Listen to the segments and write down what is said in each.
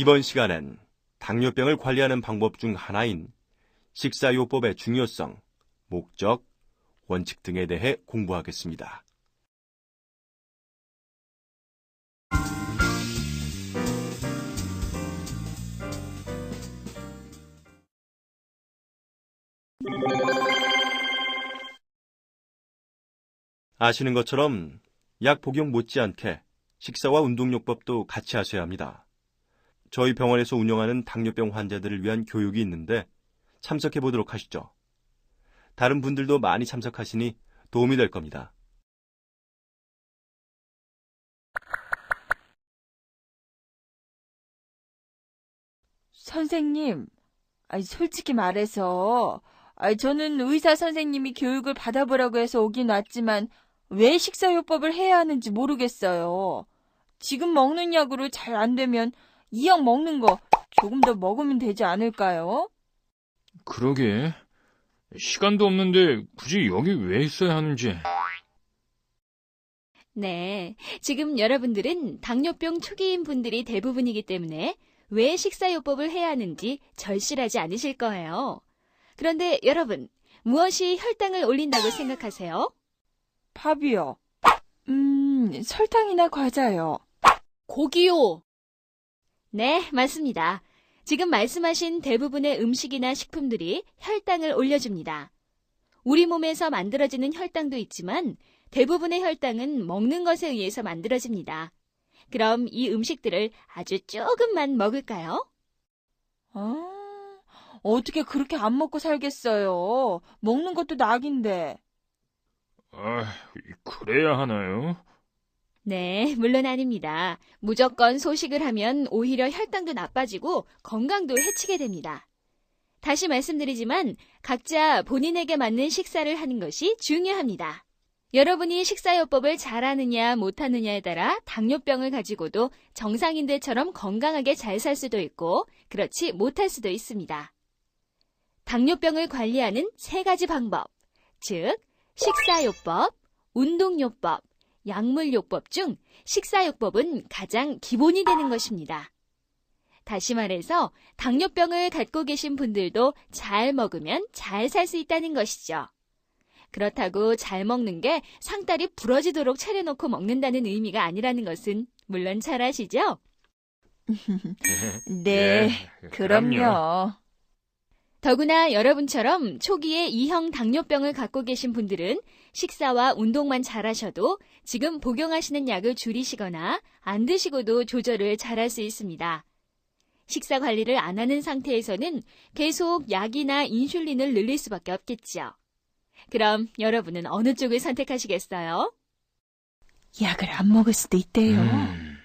이번 시간엔 당뇨병을 관리하는 방법 중 하나인 식사요법의 중요성, 목적, 원칙 등에 대해 공부하겠습니다. 아시는 것처럼 약 복용 못지않게 식사와 운동요법도 같이 하셔야 합니다. 저희 병원에서 운영하는 당뇨병 환자들을 위한 교육이 있는데 참석해 보도록 하시죠. 다른 분들도 많이 참석하시니 도움이 될 겁니다. 선생님, 아니, 솔직히 말해서, 아니, 저는 의사 선생님이 교육을 받아보라고 해서 오긴 왔지만, 왜 식사요법을 해야 하는지 모르겠어요. 지금 먹는 약으로 잘 안 되면, 이약 먹는 거 조금 더 먹으면 되지 않을까요? 그러게. 시간도 없는데 굳이 여기 왜 있어야 하는지. 네. 지금 여러분들은 당뇨병 초기인 분들이 대부분이기 때문에 왜 식사요법을 해야 하는지 절실하지 않으실 거예요. 그런데 여러분, 무엇이 혈당을 올린다고 생각하세요? 밥이요. 음, 설탕이나 과자요. 고기요. 네, 맞습니다. 지금 말씀하신 대부분의 음식이나 식품들이 혈당을 올려줍니다. 우리 몸에서 만들어지는 혈당도 있지만 대부분의 혈당은 먹는 것에 의해서 만들어집니다. 그럼 이 음식들을 아주 조금만 먹을까요? 아, 어떻게 그렇게 안 먹고 살겠어요. 먹는 것도 낙인데. 아, 그래야 하나요? 네, 물론 아닙니다. 무조건 소식을 하면 오히려 혈당도 나빠지고 건강도 해치게 됩니다. 다시 말씀드리지만 각자 본인에게 맞는 식사를 하는 것이 중요합니다. 여러분이 식사요법을 잘하느냐 못하느냐에 따라 당뇨병을 가지고도 정상인들처럼 건강하게 잘 살 수도 있고 그렇지 못할 수도 있습니다. 당뇨병을 관리하는 세 가지 방법, 즉 식사요법, 운동요법, 약물요법 중 식사요법은 가장 기본이 되는 것입니다. 다시 말해서 당뇨병을 갖고 계신 분들도 잘 먹으면 잘 살 수 있다는 것이죠. 그렇다고 잘 먹는 게 상다리 부러지도록 차려놓고 먹는다는 의미가 아니라는 것은 물론 잘 아시죠? 네, 예, 그럼요. 더구나 여러분처럼 초기에 2형 당뇨병을 갖고 계신 분들은 식사와 운동만 잘하셔도 지금 복용하시는 약을 줄이시거나 안 드시고도 조절을 잘할 수 있습니다. 식사 관리를 안 하는 상태에서는 계속 약이나 인슐린을 늘릴 수밖에 없겠죠. 그럼 여러분은 어느 쪽을 선택하시겠어요? 약을 안 먹을 수도 있대요. 음,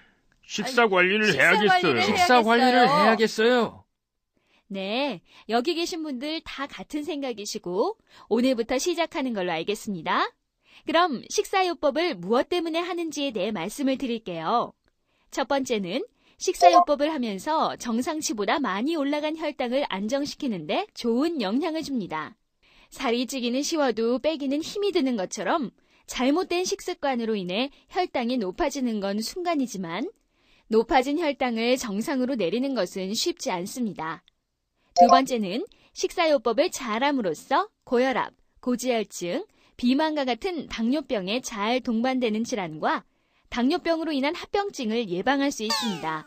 식사 관리를 식사 해야겠어요. 관리를 해야- 식사 관리를 해야겠어요. 네, 여기 계신 분들 다 같은 생각이시고 오늘부터 시작하는 걸로 알겠습니다. 그럼 식사요법을 무엇 때문에 하는지에 대해 말씀을 드릴게요. 첫 번째는 식사요법을 하면서 정상치보다 많이 올라간 혈당을 안정시키는데 좋은 영향을 줍니다. 살이 찌기는 쉬워도 빼기는 힘이 드는 것처럼 잘못된 식습관으로 인해 혈당이 높아지는 건 순간이지만 높아진 혈당을 정상으로 내리는 것은 쉽지 않습니다. 두 번째는 식사요법을 잘함으로써 고혈압, 고지혈증, 비만과 같은 당뇨병에 잘 동반되는 질환과 당뇨병으로 인한 합병증을 예방할 수 있습니다.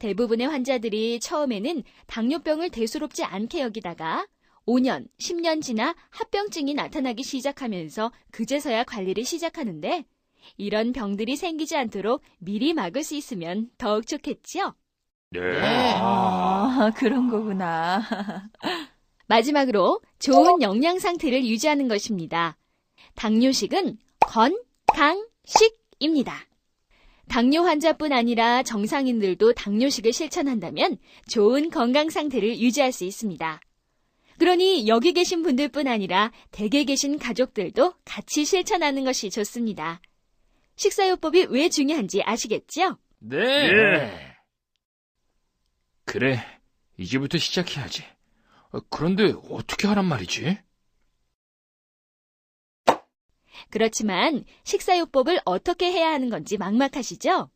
대부분의 환자들이 처음에는 당뇨병을 대수롭지 않게 여기다가 5년, 10년 지나 합병증이 나타나기 시작하면서 그제서야 관리를 시작하는데 이런 병들이 생기지 않도록 미리 막을 수 있으면 더욱 좋겠지요? 네. 아, 그런 거구나. 마지막으로 좋은 영양 상태를 유지하는 것입니다. 당뇨식은 건강식입니다. 당뇨 환자뿐 아니라 정상인들도 당뇨식을 실천한다면 좋은 건강 상태를 유지할 수 있습니다. 그러니 여기 계신 분들뿐 아니라 댁에 계신 가족들도 같이 실천하는 것이 좋습니다. 식사요법이 왜 중요한지 아시겠죠? 네. 예. 그래, 이제부터 시작해야지. 어, 그런데 어떻게 하란 말이지? 그렇지만 식사요법을 어떻게 해야 하는 건지 막막하시죠?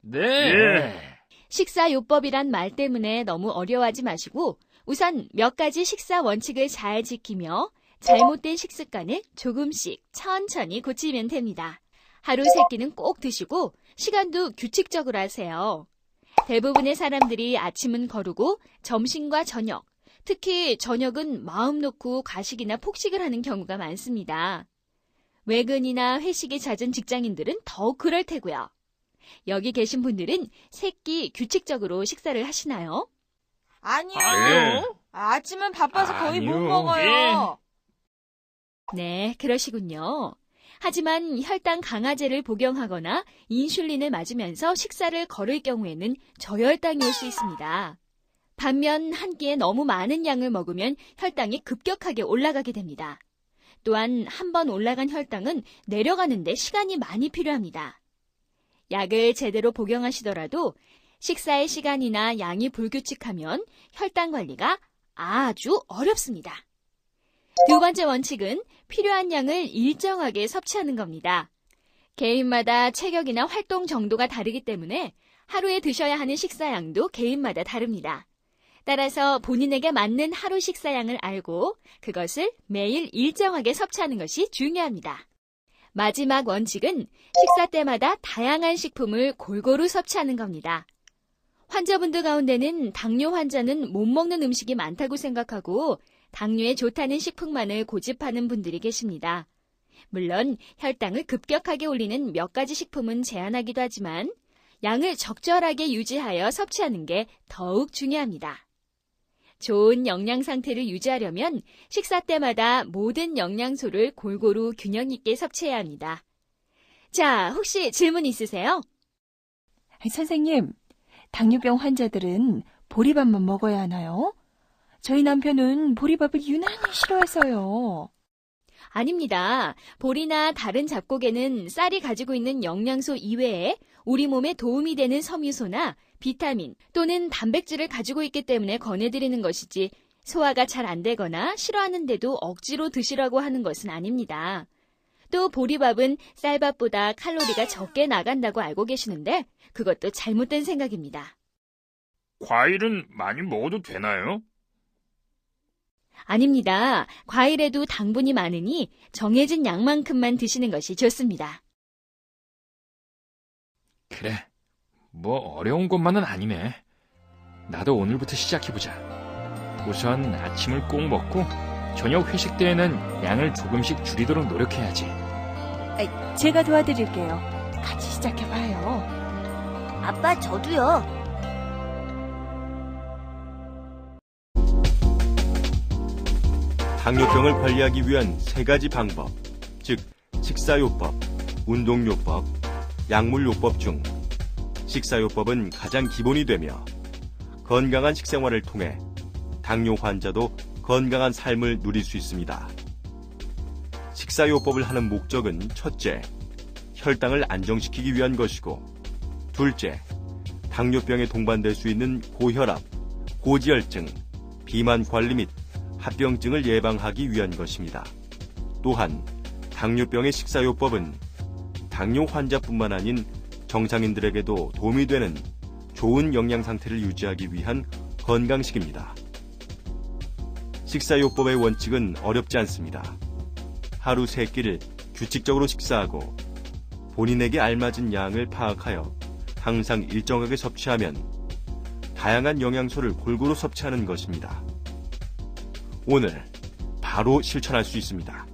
네. 식사요법이란 말 때문에 너무 어려워하지 마시고 우선 몇 가지 식사 원칙을 잘 지키며 잘못된 식습관을 조금씩 천천히 고치면 됩니다. 하루 세 끼는 꼭 드시고 시간도 규칙적으로 하세요. 대부분의 사람들이 아침은 거르고 점심과 저녁, 특히 저녁은 마음 놓고 가식이나 폭식을 하는 경우가 많습니다. 외근이나 회식이 잦은 직장인들은 더욱 그럴 테고요. 여기 계신 분들은 세끼 규칙적으로 식사를 하시나요? 아니요. 네. 아침은 바빠서 거의 못 아니요. 먹어요. 네, 그러시군요. 하지만 혈당 강화제를 복용하거나 인슐린을 맞으면서 식사를 거를 경우에는 저혈당이 올 수 있습니다. 반면 한 끼에 너무 많은 양을 먹으면 혈당이 급격하게 올라가게 됩니다. 또한 한 번 올라간 혈당은 내려가는데 시간이 많이 필요합니다. 약을 제대로 복용하시더라도 식사의 시간이나 양이 불규칙하면 혈당 관리가 아주 어렵습니다. 두 번째 원칙은 필요한 양을 일정하게 섭취하는 겁니다. 개인마다 체격이나 활동 정도가 다르기 때문에 하루에 드셔야 하는 식사량도 개인마다 다릅니다. 따라서 본인에게 맞는 하루 식사량을 알고 그것을 매일 일정하게 섭취하는 것이 중요합니다. 마지막 원칙은 식사 때마다 다양한 식품을 골고루 섭취하는 겁니다. 환자분들 가운데는 당뇨 환자는 못 먹는 음식이 많다고 생각하고 당뇨에 좋다는 식품만을 고집하는 분들이 계십니다. 물론 혈당을 급격하게 올리는 몇 가지 식품은 제한하기도 하지만 양을 적절하게 유지하여 섭취하는 게 더욱 중요합니다. 좋은 영양 상태를 유지하려면 식사 때마다 모든 영양소를 골고루 균형 있게 섭취해야 합니다. 자, 혹시 질문 있으세요? 선생님, 당뇨병 환자들은 보리밥만 먹어야 하나요? 저희 남편은 보리밥을 유난히 싫어해서요. 아닙니다. 보리나 다른 잡곡에는 쌀이 가지고 있는 영양소 이외에 우리 몸에 도움이 되는 섬유소나 비타민 또는 단백질을 가지고 있기 때문에 권해드리는 것이지 소화가 잘 안 되거나 싫어하는데도 억지로 드시라고 하는 것은 아닙니다. 또 보리밥은 쌀밥보다 칼로리가 적게 나간다고 알고 계시는데 그것도 잘못된 생각입니다. 과일은 많이 먹어도 되나요? 아닙니다. 과일에도 당분이 많으니 정해진 양만큼만 드시는 것이 좋습니다. 그래. 뭐 어려운 것만은 아니네. 나도 오늘부터 시작해보자. 우선 아침을 꼭 먹고 저녁 회식 때에는 양을 조금씩 줄이도록 노력해야지. 제가 도와드릴게요. 같이 시작해봐요. 아빠, 저도요. 당뇨병을 관리하기 위한 세 가지 방법, 즉 식사요법, 운동요법, 약물요법 중 식사요법은 가장 기본이 되며 건강한 식생활을 통해 당뇨 환자도 건강한 삶을 누릴 수 있습니다. 식사요법을 하는 목적은 첫째, 혈당을 안정시키기 위한 것이고 둘째, 당뇨병에 동반될 수 있는 고혈압, 고지혈증, 비만 관리 및 합병증을 예방하기 위한 것입니다. 또한 당뇨병의 식사요법은 당뇨 환자뿐만 아닌 정상인들에게도 도움이 되는 좋은 영양 상태를 유지하기 위한 건강식입니다. 식사요법의 원칙은 어렵지 않습니다. 하루 세 끼를 규칙적으로 식사하고 본인에게 알맞은 양을 파악하여 항상 일정하게 섭취하면 다양한 영양소를 골고루 섭취하는 것입니다. 오늘 바로 실천할 수 있습니다.